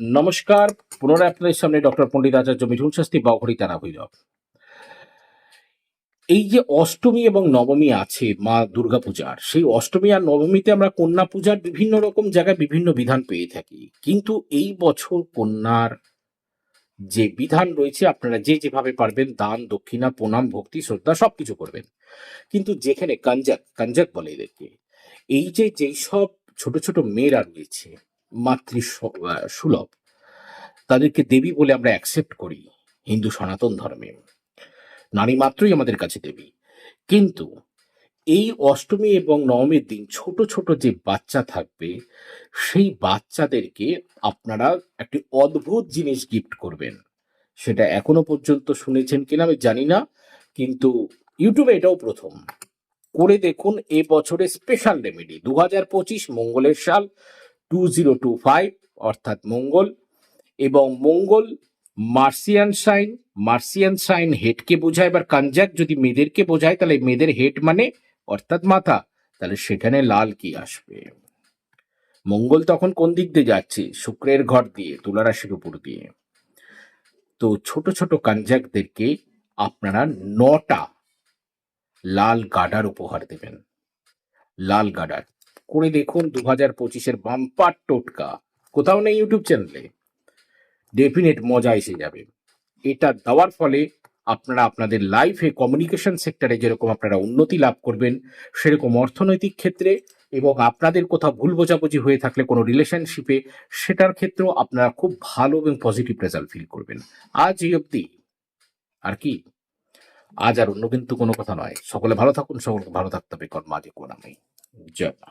নমস্কার, পুনরায় আপনাদের সামনে ডক্টর পণ্ডিত আচার্য মিঠুন শাস্ত্রী বাঘরি তারা ভৈরব এই যে অষ্টমী এবং নবমী আছে মা দুর্গা পূজার সেই অষ্টমী আর নবমীতে আমরা কন্যা পূজার বিভিন্ন রকম জায়গায় বিভিন্ন বিধান পেয়ে থাকি। কিন্তু এই বছর কন্যার যে বিধান রয়েছে, আপনারা যে যেভাবে পারবেন, দান, দক্ষিণা, প্রণাম, ভক্তি, শ্রদ্ধা, সবকিছু করবেন। কিন্তু যেখানে কাঞ্জাক কাঞ্জাক বলে এদেরকে, এই যে যেই সব ছোট ছোট মেয়েরা রয়েছে মাতৃ সুলভ। তাদেরকে দেবী বলে আমরা অ্যাকসেপ্ট করি, হিন্দু সনাতন ধর্মে। নারী মাত্রই আমাদের কাছে দেবী। কিন্তু এই অষ্টমী এবং নবমীর দিন ছোট ছোট যে বাচ্চা থাকবে, সেই বাচ্চাদেরকে আপনারা একটি অদ্ভুত জিনিস গিফট করবেন। সেটা এখনও পর্যন্ত শুনেছেন কিনা আমি জানি না, কিন্তু ইউটিউবে এটাও প্রথম। করে দেখুন এ বছরের স্পেশাল রেমেডি দু হাজার পঁচিশ মঙ্গলের সাল টু জিরো টু ফাইভ অর্থাৎ মঙ্গল, এবং মঙ্গল মার্সিয়ান সাইন মার্সিয়ান সাইন হেডকে বোঝায়, এবার কাঞ্জাক যদি মেয়েদেরকে বোঝায়, তাহলে মেয়েদের হেড মানে অর্থাৎ মাথা। তাহলে সেখানে লাল কি আসবে? মঙ্গল তখন কোন দিক দিয়ে যাচ্ছে? শুক্রের ঘর দিয়ে তুলা রাশির উপর দিয়ে। তো ছোট ছোট কাঞ্জাকদেরকে আপনারা নটা লাল গাডার উপহার দেবেন। লাল গাডার। করে দেখুন দু হাজার পঁচিশের বাম্পার টোটকা। কোথাও নেই ইউটিউব চ্যানেলে ডেফিনেট মজা এসে যাবে। এটা দেওয়ার ফলে আপনারা আপনাদের লাইফে কমিউনিকেশন সেক্টরে যেরকম আপনারা উন্নতি লাভ করবেন, সেরকম অর্থনৈতিক ক্ষেত্রে এবং আপনাদের কোথাও ভুল বোঝাবুঝি হয়ে থাকলে কোনো রিলেশনশিপে সেটার ক্ষেত্রেও আপনারা খুব ভালো এবং পজিটিভ রেজাল্ট ফিল করবেন। আজ এই অবধি। আর কি? আজ আর অন্য কিন্তু কোনো কথা নয়। সকলে ভালো থাকুন, সকলকে ভালো থাকতে হবে কর্মাজে কোন আমি জয় মা।